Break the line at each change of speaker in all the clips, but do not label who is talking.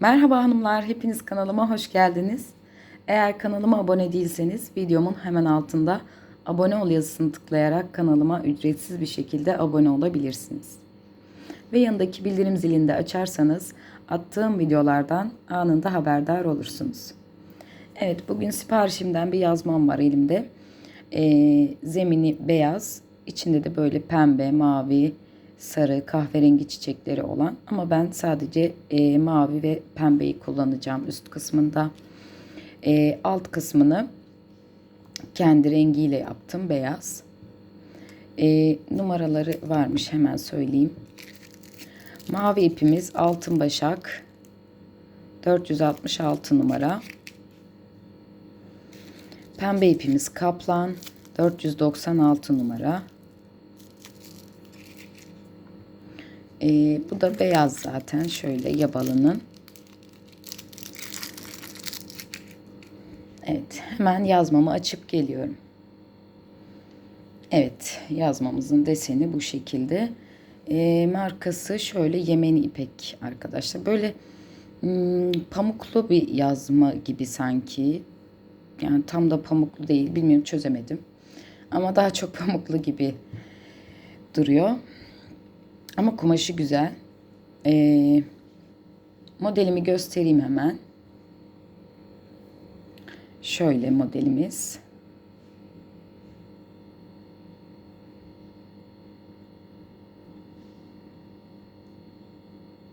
Merhaba hanımlar, hepiniz kanalıma hoş geldiniz. Eğer kanalıma abone değilseniz videomun hemen altında abone ol yazısını tıklayarak kanalıma ücretsiz bir şekilde abone olabilirsiniz. Ve yanındaki bildirim zilini de açarsanız attığım videolardan anında haberdar olursunuz. Evet bugün siparişimden bir yazmam var elimde. Ee, zemini beyaz, içinde de böyle pembe, mavi, sarı, kahverengi çiçekleri olan ama ben sadece e, mavi ve pembeyi kullanacağım üst kısmında. E, alt kısmını kendi rengiyle yaptım beyaz. E, numaraları varmış hemen söyleyeyim. Mavi ipimiz altın başak 466 numara. Pembe ipimiz kaplan 496 numara. Ee, bu da beyaz zaten. Şöyle yabalının. Evet. Hemen yazmamı açıp geliyorum. Evet. Yazmamızın deseni bu şekilde. Ee, markası şöyle Yemeni ipek arkadaşlar. Böyle hmm, pamuklu bir yazma gibi sanki. Yani tam da pamuklu değil. Bilmiyorum çözemedim. Ama daha çok pamuklu gibi duruyor. Ama kumaşı güzel. Ee, modelimi göstereyim hemen. Şöyle modelimiz.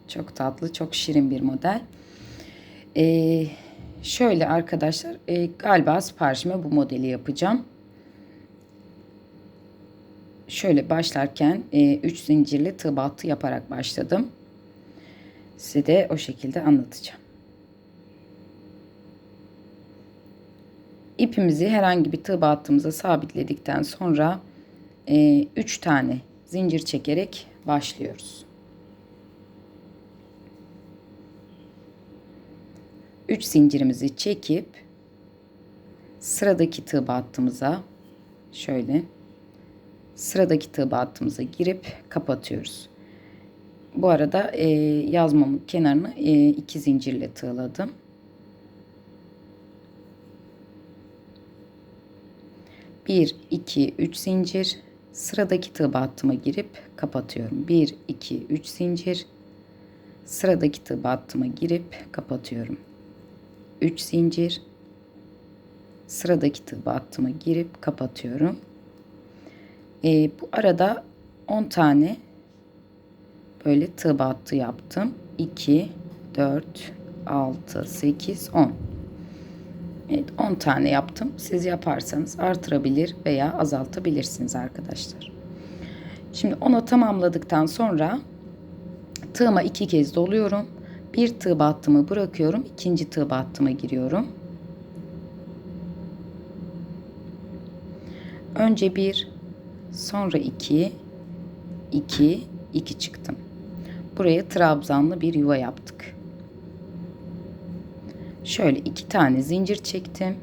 Çok tatlı, çok şirin bir model. Ee, şöyle arkadaşlar, e, galiba siparişime bu modeli yapacağım şöyle başlarken 3 e, zincirli tığ battı yaparak başladım. Size de o şekilde anlatacağım. İpimizi herhangi bir tığ battığımıza sabitledikten sonra 3 e, tane zincir çekerek başlıyoruz. 3 zincirimizi çekip sıradaki tığ battığımıza şöyle sıradaki tığ battığımıza girip kapatıyoruz. Bu arada e, yazmamın kenarını e, iki zincirle tığladım. Bir, iki, üç zincir. Sıradaki tığ battıma girip kapatıyorum. Bir, iki, üç zincir. Sıradaki tığ battıma girip kapatıyorum. Üç zincir. Sıradaki tığ battıma girip kapatıyorum. E, bu arada 10 tane böyle tığ battı yaptım. 2, 4, 6, 8, 10. Evet 10 tane yaptım. Siz yaparsanız artırabilir veya azaltabilirsiniz arkadaşlar. Şimdi onu tamamladıktan sonra tığıma iki kez doluyorum. Bir tığ battımı bırakıyorum. ikinci tığ battıma giriyorum. Önce bir Sonra 2, 2, 2 çıktım. Buraya trabzanlı bir yuva yaptık. Şöyle iki tane zincir çektim.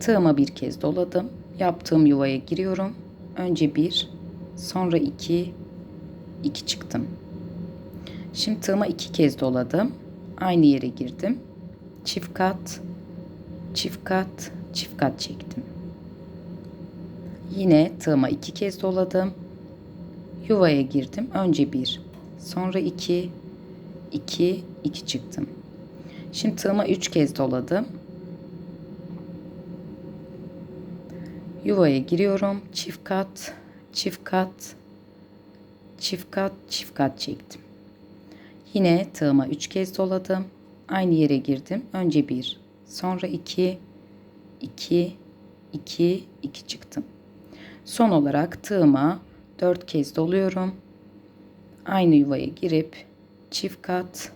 Tığıma bir kez doladım. Yaptığım yuvaya giriyorum. Önce bir, sonra iki, iki çıktım. Şimdi tığıma iki kez doladım. Aynı yere girdim. Çift kat, çift kat, çift kat çektim. Yine tığıma iki kez doladım. Yuvaya girdim. Önce bir, sonra iki, iki, iki çıktım. Şimdi tığıma üç kez doladım. Yuvaya giriyorum. Çift kat, çift kat, çift kat, çift kat çektim. Yine tığıma üç kez doladım. Aynı yere girdim. Önce bir, sonra iki, iki, iki, iki çıktım. Son olarak tığıma 4 kez doluyorum. Aynı yuvaya girip çift kat,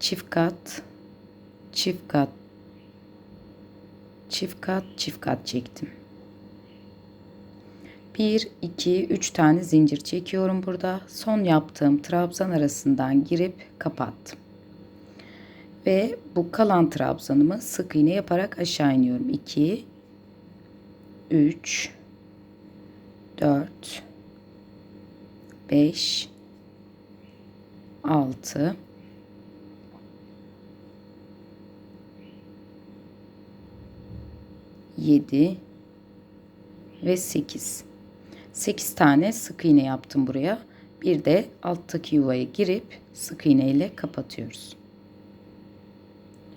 çift kat, çift kat, çift kat, çift kat çektim. 1, 2, 3 tane zincir çekiyorum burada. Son yaptığım trabzan arasından girip kapattım. Ve bu kalan trabzanımı sık iğne yaparak aşağı iniyorum. 2, 3, 4 5 6 7 ve 8. 8 tane sık iğne yaptım buraya. Bir de alttaki yuvaya girip sık iğne ile kapatıyoruz.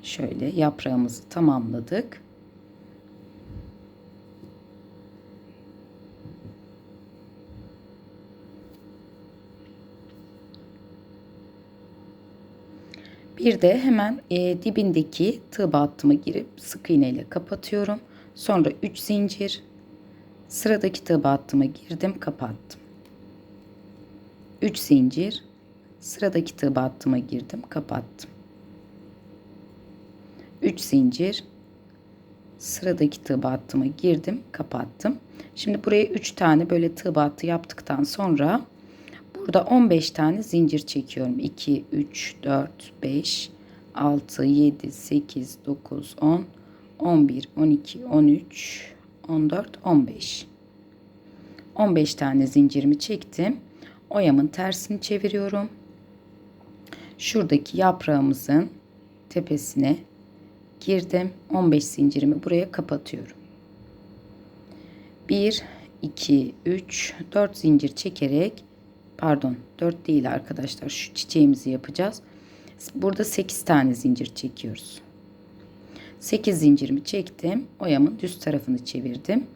Şöyle yaprağımızı tamamladık. Bir de hemen e, dibindeki tığ battıma girip sık iğne ile kapatıyorum. Sonra 3 zincir sıradaki tığ battıma girdim kapattım. 3 zincir sıradaki tığ battıma girdim kapattım. 3 zincir sıradaki tığ battıma girdim kapattım. Şimdi buraya 3 tane böyle tığ battı yaptıktan sonra burada 15 tane zincir çekiyorum. 2 3 4 5 6 7 8 9 10 11 12 13 14 15 15 tane zincirimi çektim. Oyamın tersini çeviriyorum. Şuradaki yaprağımızın tepesine girdim. 15 zincirimi buraya kapatıyorum. 1 2 3 4 zincir çekerek pardon 4 değil arkadaşlar şu çiçeğimizi yapacağız. Burada 8 tane zincir çekiyoruz. 8 zincirimi çektim. Oyamın düz tarafını çevirdim.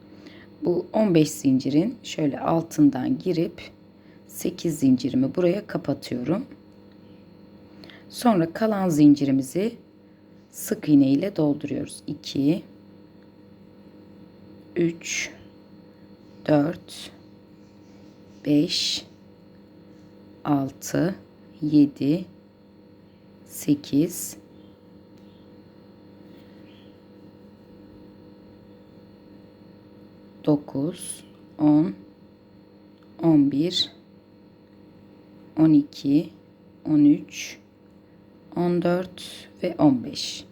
Bu 15 zincirin şöyle altından girip 8 zincirimi buraya kapatıyorum. Sonra kalan zincirimizi sık iğne ile dolduruyoruz. 2 3 4 5 6 7 8 9 10 11 12 13 14 ve 15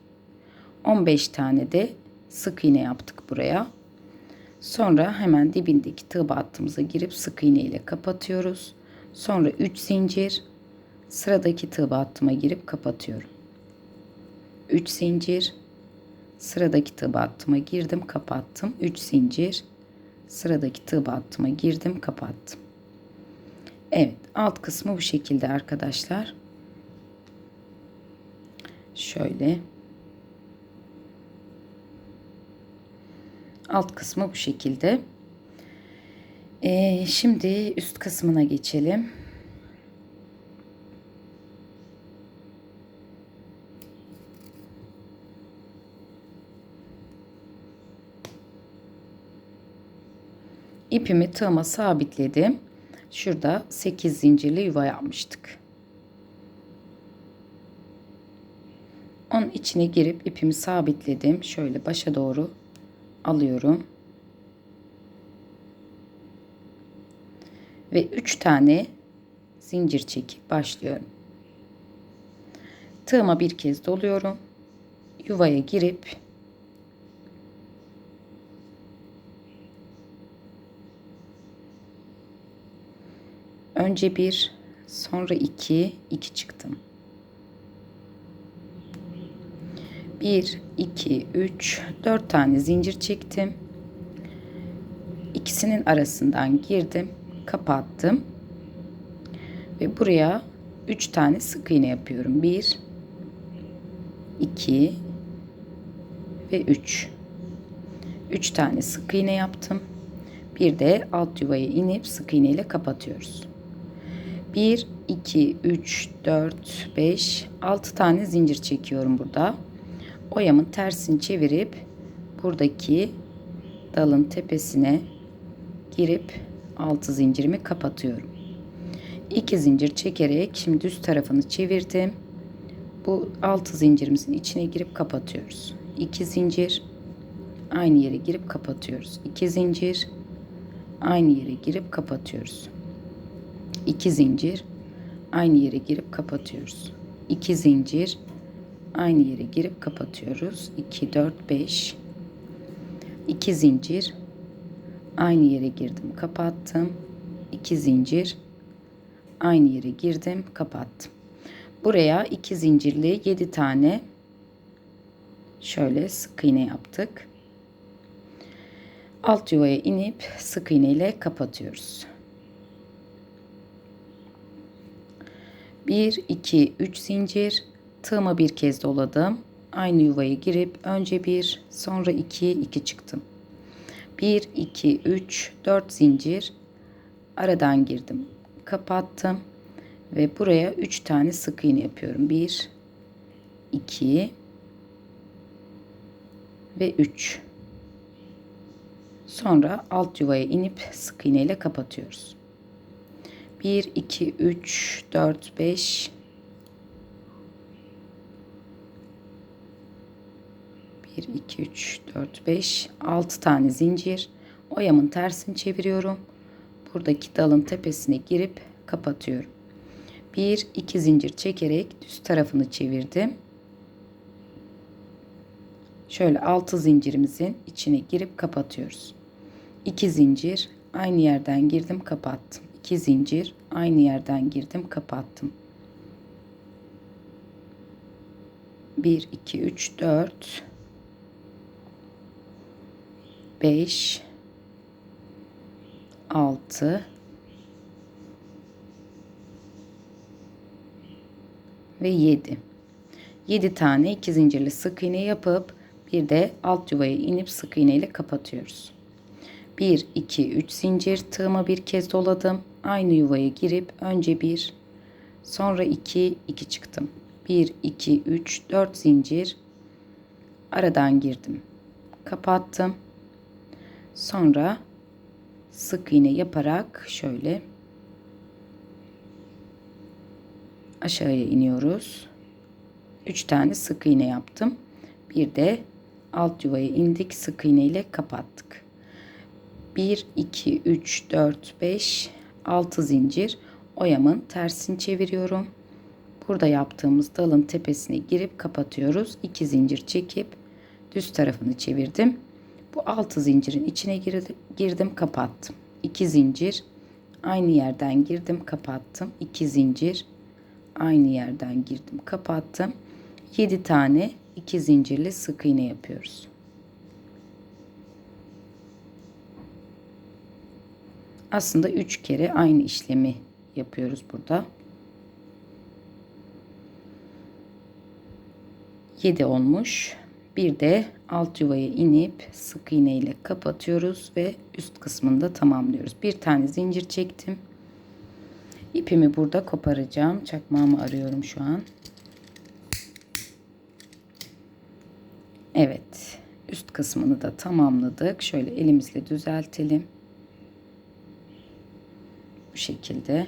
15 tane de sık iğne yaptık buraya. Sonra hemen dibindeki tığ battığımıza girip sık iğne ile kapatıyoruz sonra 3 zincir. Sıradaki tığ battıma girip kapatıyorum. 3 zincir. Sıradaki tığ battıma girdim kapattım. 3 zincir. Sıradaki tığ battıma girdim kapattım. Evet alt kısmı bu şekilde arkadaşlar. Şöyle. Alt kısmı bu şekilde ee, şimdi üst kısmına geçelim ipimi tığıma sabitledim. Şurada 8 zincirli yuva yapmıştık. Onun içine girip ipimi sabitledim. Şöyle başa doğru alıyorum. Ve 3 tane zincir çekip başlıyorum. Tığıma bir kez doluyorum. Yuvaya girip Önce bir, sonra iki, iki çıktım. Bir, iki, üç, dört tane zincir çektim. İkisinin arasından girdim, kapattım. Ve buraya üç tane sık iğne yapıyorum. Bir, iki ve üç. Üç tane sık iğne yaptım. Bir de alt yuvaya inip sık iğne ile kapatıyoruz. 1, 2, 3, 4, 5, 6 tane zincir çekiyorum burada. Oyamın tersini çevirip buradaki dalın tepesine girip 6 zincirimi kapatıyorum. 2 zincir çekerek şimdi düz tarafını çevirdim. Bu 6 zincirimizin içine girip kapatıyoruz. 2 zincir aynı yere girip kapatıyoruz. 2 zincir aynı yere girip kapatıyoruz. 2 zincir aynı yere girip kapatıyoruz. 2 zincir aynı yere girip kapatıyoruz. 2 4 5 2 zincir aynı yere girdim, kapattım. 2 zincir aynı yere girdim, kapattım. Buraya 2 zincirli 7 tane şöyle sık iğne yaptık. Alt yuvaya inip sık iğne ile kapatıyoruz. 1 2 3 zincir tığımı bir kez doladım. Aynı yuvaya girip önce 1 sonra 2 2 çıktım. 1 2 3 4 zincir aradan girdim. Kapattım ve buraya 3 tane sık iğne yapıyorum. 1 2 ve 3. Sonra alt yuvaya inip sık iğne ile kapatıyoruz. 1 2 3 4 5 1 2 3 4 5 6 tane zincir oyamın tersini çeviriyorum. Buradaki dalın tepesine girip kapatıyorum. 1 2 zincir çekerek düz tarafını çevirdim. Şöyle 6 zincirimizin içine girip kapatıyoruz. 2 zincir aynı yerden girdim kapattım. 2 zincir aynı yerden girdim kapattım. 1 2 3 4 5 6 ve 7. 7 tane iki zincirli sık iğne yapıp bir de alt yuvaya inip sık iğne ile kapatıyoruz. 1 2 3 zincir tığıma bir kez doladım. Aynı yuvaya girip önce 1 sonra 2 2 çıktım. 1 2 3 4 zincir aradan girdim. Kapattım. Sonra sık iğne yaparak şöyle aşağıya iniyoruz. 3 tane sık iğne yaptım. Bir de alt yuvaya indik sık iğne ile kapattık. 1 2 3 4 5 6 zincir oyamın tersini çeviriyorum. Burada yaptığımız dalın tepesine girip kapatıyoruz. 2 zincir çekip düz tarafını çevirdim. Bu 6 zincirin içine girdim, kapattım. 2 zincir aynı yerden girdim kapattım. 2 zincir aynı yerden girdim kapattım. 7 tane 2 zincirli sık iğne yapıyoruz. Aslında 3 kere aynı işlemi yapıyoruz burada. 7 olmuş. Bir de alt yuvaya inip sık iğne ile kapatıyoruz ve üst kısmını da tamamlıyoruz. Bir tane zincir çektim. İpimi burada koparacağım. Çakmağımı arıyorum şu an. Evet. Üst kısmını da tamamladık. Şöyle elimizle düzeltelim. Bu şekilde.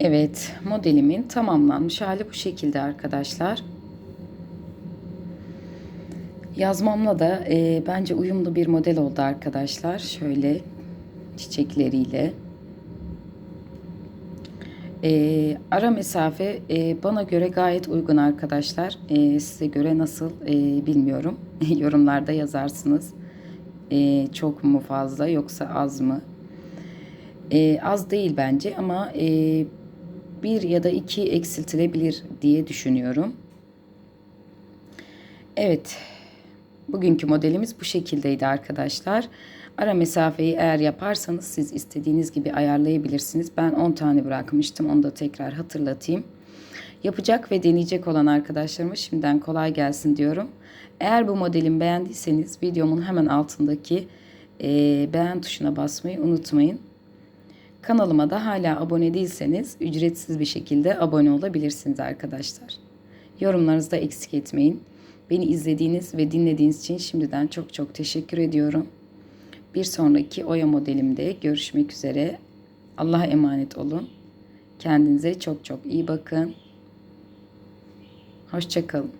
Evet, modelimin tamamlanmış hali bu şekilde arkadaşlar. Yazmamla da e, bence uyumlu bir model oldu arkadaşlar. Şöyle çiçekleriyle. E, ara mesafe e, bana göre gayet uygun arkadaşlar. E, size göre nasıl e, bilmiyorum. Yorumlarda yazarsınız. E, çok mu fazla yoksa az mı? E, az değil bence ama e, bir ya da iki eksiltilebilir diye düşünüyorum. Evet. Bugünkü modelimiz bu şekildeydi arkadaşlar. Ara mesafeyi eğer yaparsanız siz istediğiniz gibi ayarlayabilirsiniz. Ben 10 tane bırakmıştım. Onu da tekrar hatırlatayım. Yapacak ve deneyecek olan arkadaşlarıma şimdiden kolay gelsin diyorum. Eğer bu modelimi beğendiyseniz videomun hemen altındaki e, beğen tuşuna basmayı unutmayın. Kanalıma da hala abone değilseniz ücretsiz bir şekilde abone olabilirsiniz arkadaşlar. Yorumlarınızı da eksik etmeyin. Beni izlediğiniz ve dinlediğiniz için şimdiden çok çok teşekkür ediyorum. Bir sonraki Oya modelimde görüşmek üzere. Allah'a emanet olun. Kendinize çok çok iyi bakın. Hoşçakalın.